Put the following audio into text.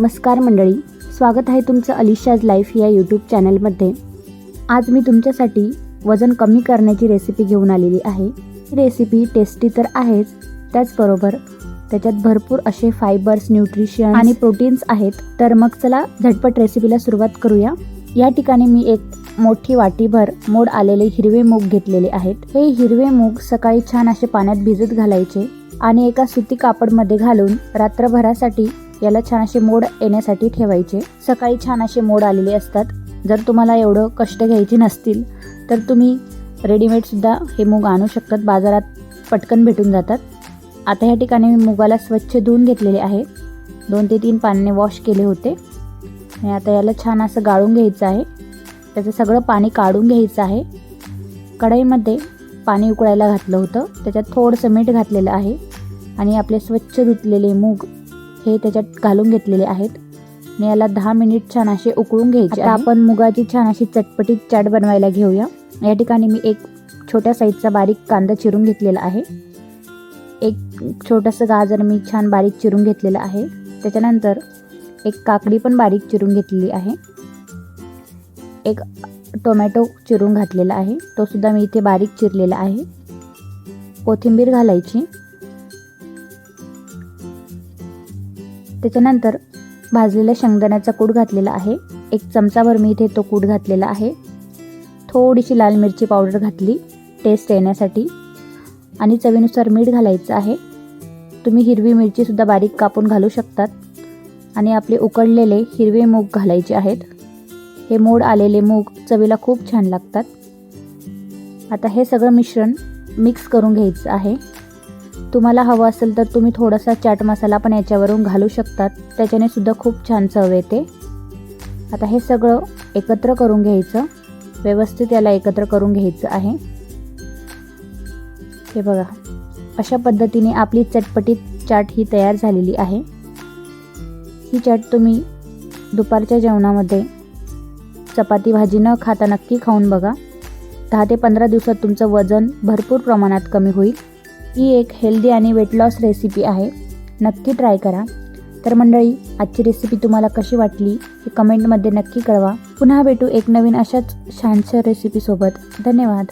नमस्कार मंडळी स्वागत आहे तुमचं अलिशाज लाईफ या यूट्यूब चॅनलमध्ये. आज मी तुमच्यासाठी वजन कमी करण्याची रेसिपी घेऊन आलेली आहे. ही रेसिपी टेस्टी तर आहेच त्याचबरोबर त्याच्यात भरपूर असे फायबर्स न्यूट्रिशन आणि प्रोटीन्स आहेत. तर मग चला झटपट रेसिपीला सुरुवात करूया. या ठिकाणी मी एक मोठी वाटीभर मोड आलेले हिरवे मूग घेतलेले आहेत. हे हिरवे मूग सकाळी छान असे पाण्यात भिजत घालायचे आणि एका सुती कापडमध्ये घालून रात्रभरासाठी याला छान असे मोड येण्यासाठी ठेवायचे. सकाळी छान असे मोड आलेले असतात. जर तुम्हाला एवढं कष्ट घ्यायचे नसतील तर तुम्ही रेडीमेडसुद्धा हे मूग आणू शकतात. बाजारात पटकन भेटून जातात. आता ह्या ठिकाणी मी मुगाला स्वच्छ धुवून घेतलेले आहे. दोन ते तीन पाण्याने वॉश केले होते. आणि आता याला छान असं गाळून घ्यायचं आहे. त्याचं सगळं पाणी काढून घ्यायचं आहे. कढईमध्ये पाणी उकळायला घातलं होतं. त्याच्यात थोडंसं मीठ घातलेलं आहे. आणि आपले स्वच्छ धुतलेले मूग हे त्याच्यात घालून घेतलेले आहेत. आणि याला दहा मिनिट छान असे उकळून घ्यायचे आता आपण मुगाची छान अशी चटपटीत चाट बनवायला घेऊया. या ठिकाणी मी एक छोट्या साईजचा बारीक कांदा चिरून घेतलेला आहे. एक छोटंसं गाजर मी छान बारीक चिरून घेतलेलं आहे. त्याच्यानंतर एक काकडी पण बारीक चिरून घेतलेली आहे. एक टोमॅटो चिरून घातलेला आहे. तो सुद्धा मी इथे बारीक चिरलेला आहे. कोथिंबीर घालायची. त्याच्यानंतर भाजलेल्या शेंगदाण्याचा कूट घातलेला आहे. एक चमचाभर मी इथे तो कूट घातलेला आहे. थोडीशी लाल मिरची पावडर घातली टेस्ट येण्यासाठी. आणि चवीनुसार मीठ घालायचं आहे. तुम्ही हिरवी मिरचीसुद्धा बारीक कापून घालू शकतात. आणि आपले उकडलेले हिरवे मूग घालायचे आहेत. हे मोड आलेले मूग चवीला खूप छान लागतात. आता हे सगळं मिश्रण मिक्स करून घ्यायचं आहे. तुम्हाला हवं असेल तर तुम्ही थोडासा चाट मसाला पण याच्यावरून घालू शकतात. त्याच्याने सुद्धा खूप छान चव येते. आता हे सगळं एकत्र करून घ्यायचं. व्यवस्थित याला एकत्र करून घ्यायचं आहे. हे बघा. अशा पद्धतीने आपली चटपटीत चाट ही तयार झालेली आहे. ही चाट तुम्ही दुपारच्या जेवणामध्ये चपाती भाजी न खाता नक्की खाऊन बघा. दहा ते पंधरा दिवसात तुमचं वजन भरपूर प्रमाणात कमी होईल. ही एक हेल्दी आणि वेट लॉस रेसिपी आहे. नक्की ट्राय करा. तर मंडळी आजची रेसिपी तुम्हाला कशी वाटली हे कमेंटमध्ये नक्की कळवा. पुन्हा भेटू एक नवीन अशाच छानशा रेसिपीसोबत धन्यवाद.